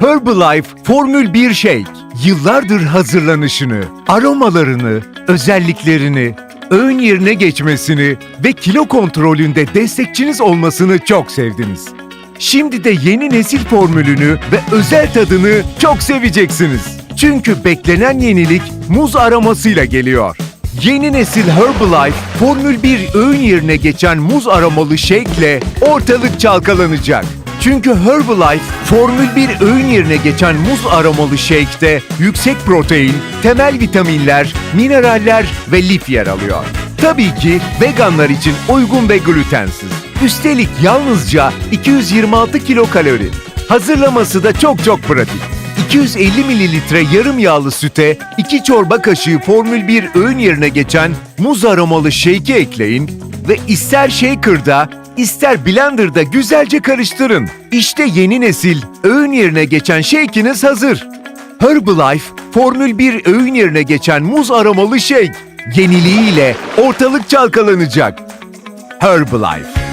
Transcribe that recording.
Herbalife Formül 1 Shake. Yıllardır hazırlanışını, aromalarını, özelliklerini, öğün yerine geçmesini ve kilo kontrolünde destekçiniz olmasını çok sevdiniz. Şimdi de yeni nesil formülünü ve özel tadını çok seveceksiniz. Çünkü beklenen yenilik muz aromasıyla geliyor. Yeni nesil Herbalife Formül 1 öğün yerine geçen muz aromalı ile ortalık çalkalanacak. Çünkü Herbalife Formül 1 öğün yerine geçen muz aromalı shake'te yüksek protein, temel vitaminler, mineraller ve lif yer alıyor. Tabii ki veganlar için uygun ve glutensiz. Üstelik yalnızca 226 kilokalori. Hazırlaması da çok çok pratik. 250 mililitre yarım yağlı süte 2 çorba kaşığı Formül 1 öğün yerine geçen muz aromalı shake'i ekleyin ve ister shaker'da ister blenderda güzelce karıştırın. İşte yeni nesil öğün yerine geçen shake'iniz hazır. Herbalife Formül 1 öğün yerine geçen muz aromalı shake yeniliğiyle ortalık çalkalanacak. Herbalife